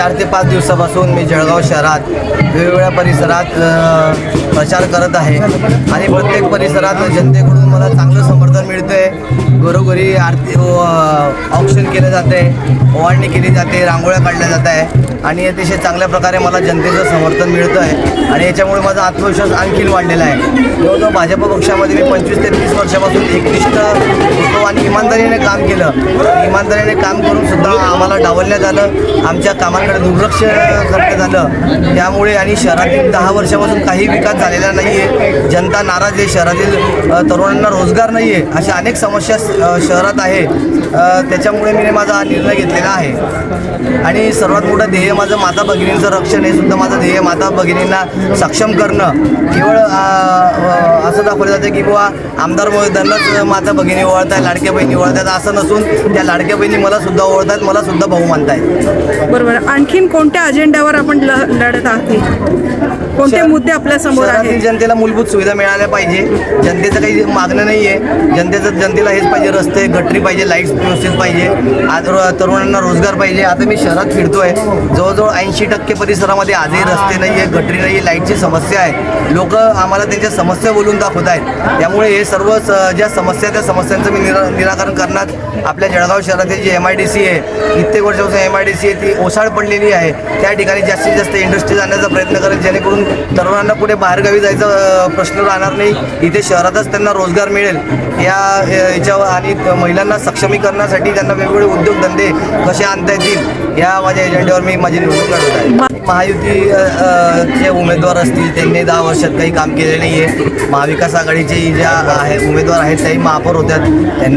चार ते पाच दिवसापासून मी जळगाव शहरात वेगवेगळ्या परिसरात प्रचार करत आहे. आणि प्रत्येक परिसरात जनतेकडून मला चांगलं समर्थन मिळतं आहे घरोघरी आरती ऑप्शन केलं जाते ओवाळणी केली जाते रांगोळ्या काढल्या जात आहे आणि अतिशय चांगल्या प्रकारे मला जनतेचं समर्थन मिळतं आहे आणि याच्यामुळे माझा आत्मविश्वास आणखीन वाढलेला आहे. जवळजवळ भाजप पक्षामध्ये मी पंचवीस ते तीस वर्षापासून एकनिष्ठ आणि इमानदारीने काम केलं. इमानदारीने काम करून सुद्धा आम्हाला डावलण्यात आलं. आमच्या कामांकडे दुर्लक्ष करण्यात आलं. त्यामुळे आणि शहरातील दहा वर्षापासून काही विकास झालेला नाही आहे जनता नाराज आहे. शहरातील तरुणांना रोजगार नाही आहे अशा अनेक समस्या शहरात आहे. त्याच्यामुळे मी माझा हा निर्णय घेतलेला आहे. आणि सर्वात मोठं ध्येय माझं माता भगिनींचं रक्षण हे सुद्धा माझं ध्येय माता भगिनींना सक्षम करणं. केवळ असं दाखवलं जातं की बुवा आमदार त्यांनाच माता भगिनी ओळखतात लाडक्या बहिणी ओळखतात असं नसून त्या लाडक्या बहिणी मला सुद्धा ओळखतात मला सुद्धा भाऊ मानतायत. बरोबर. आणखीन कोणत्या अजेंड्यावर आपण लढत आहात? कोणते मुद्दे आपल्यासमोर आहेत? जनतेला मूलभूत सुविधा मिळाल्या पाहिजे. जनतेचं काही मागणं नाही आहे जनतेचं जनतेला हेच पाहिजे रस्ते गटरी पाहिजे लाईट्स व्यवस्थित पाहिजे. आज तरुणांना रोजगार पाहिजे. आता मी शहरात फिरतोय. जवळजवळ ऐंशी टक्के परिसरामध्ये आजही रस्ते नाही आहे गटरी नाही आहे लाईटची समस्या आहे. लोक आम्हाला त्यांच्या समस्या बोलून दाखवत आहेत त्यामुळे हे सर्व ज्या समस्या त्या समस्यांचं मी निरा निराकरण करण्यात आपल्या जळगाव शहरातील G M I D C आहे कित्येक वर्षापासून एम आय डी सी आहे ती ओसाड पडलेली आहे. त्या ठिकाणी जास्तीत जास्त इंडस्ट्री जाण्याचा प्रयत्न करेल जेणेकरून तरुणांना पुढे बाहेरगावी जायचा प्रश्न राहणार नाही. इथे शहरातच त्यांना रोजगार मिळेल. या याच्यावर आणि महिलांना सक्षमीकरणासाठी त्यांना वेगवेगळे उद्योगधंदे कसे आणता येतील या माझ्या एजेंड्यावर मी माझी निवडणूक लढवत आहे. महायुती जे उमेदवार असतील त्यांनी दहा वर्षात काही काम केले नाही आहे महाविकास आघाडीचे ज्या आहे उमेदवार आहेत त्याही महापौर होत्यात.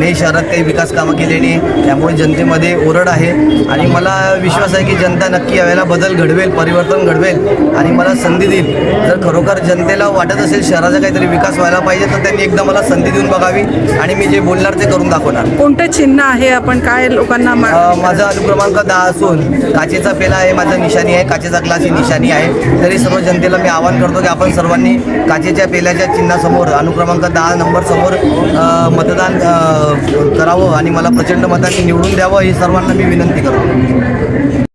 त्यांनीही शहरात काही विकास कामं केलेली त्यामुळे जनतेमध्ये ओरड आहे. आणि मला विश्वास आहे की जनता नक्की यावेळेला बदल घडवेल परिवर्तन घडवेल. आणि मला संधी देईल. जर खरोखर जनतेला वाटत असेल शहराचा काहीतरी विकास व्हायला पाहिजे तर त्यांनी एकदा मला संधी देऊन बघावी आणि मी जे बोलणार ते करून दाखवणार. कोणतं चिन्ह आहे आपण? काय लोकांना माझा अनुक्रमांक दहा असून काचेचा पेला आहे माझा निशाणी आहे काचेचा ग्लास ही निशाणी आहे. तरी सर्व जनतेला मी आवाहन करतो की आपण सर्वांनी काचेच्या पेल्याच्या चिन्हासमोर अनुक्रमांक दहा नंबर समोर मतदान करावं आणि मला प्रचंड मताने निवडून द्यावं ही सर्वांना मी विनंती करतो.